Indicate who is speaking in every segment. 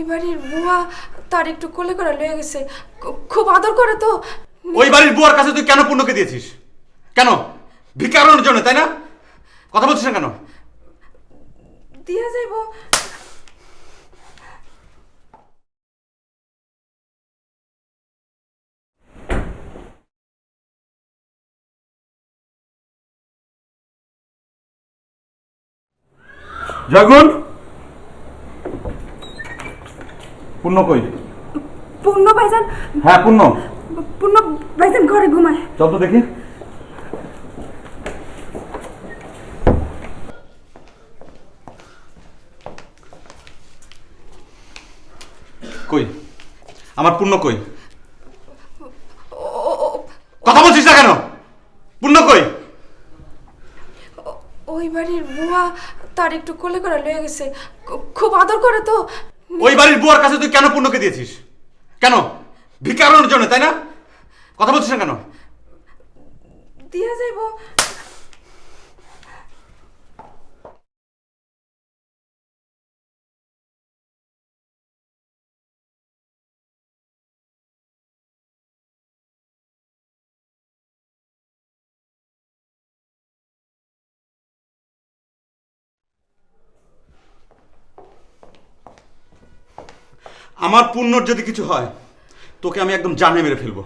Speaker 1: ওই বাড়ির বুয়া তার একটু কোলে করে লয়ে গেছে। খুব আদর করে তো।
Speaker 2: ওই বাড়ির বুয়ার কাছে তুই কেন পূর্ণকে দিয়েছিস? কেন? ভিকারণের জন্য তাই না? কথা বলছিস না কেন?
Speaker 1: দিয়া যাইব।
Speaker 2: জয়গুণ পূর্ণ কই?
Speaker 1: পূর্ণ ভাইজান।
Speaker 2: হ্যাঁ পূর্ণ।
Speaker 1: পূর্ণ ভাইজান ঘরে ঘুমায়।
Speaker 2: চল তো দেখি। কই? আমার পূর্ণ কই? কথা বলছিস না কেন? পূর্ণ কই?
Speaker 1: ওই বাড়ির বুয়া তার একটু কোলে করে লয়ে গেছে। খুব আদর করে তো।
Speaker 2: ওই বাড়ির বুয়ার কাছে তুই কেন পূর্ণকে দিয়েছিস? কেন? ভিকারণের জন্য, তাই না? কথা বলছিস না কেন?
Speaker 1: দিয়া যাইব।
Speaker 2: আমার পুণ্যর যদি কিছু হয় তোকে আমি একদম জানে মেরে ফেলব।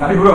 Speaker 2: গাড়ি ঘুরো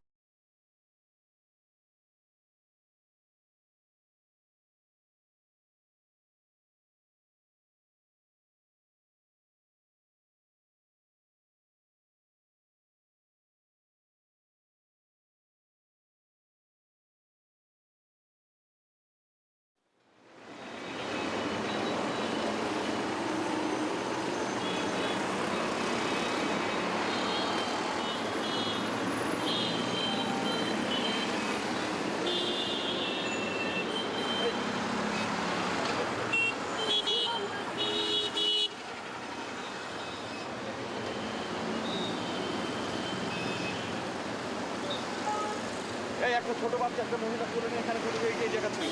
Speaker 2: একটা ছোট বাচ্চা একটা মহিলা করে নিয়ে এখানে করে এই জায়গা থেকে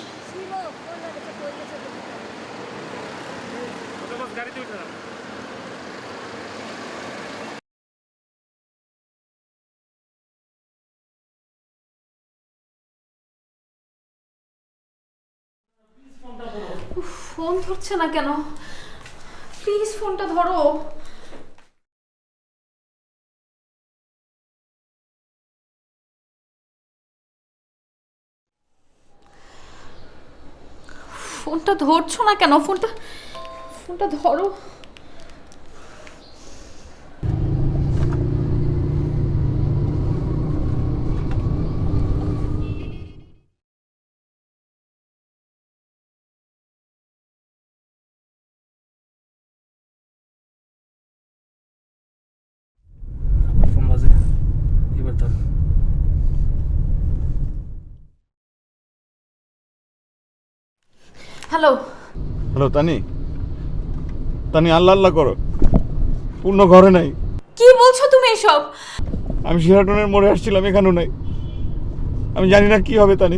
Speaker 3: ফোন ধরছে না কেন? প্লিজ ফোনটা ধরো। ফোনটা ধরছো না কেন? ফোনটা ফোনটা ধরো
Speaker 4: ফোন বাজে এবার ধর
Speaker 3: হ্যালো।
Speaker 2: হ্যালো তানি। তানি আল্লাহ আল্লাহ করো। পূর্ণ ঘরে নাই।
Speaker 3: কি বলছো তুমি এসব?
Speaker 2: আমি শিরাটনের মোড়ে আসছিলাম এখানেও নাই। আমি জানি না কি হবে তানি।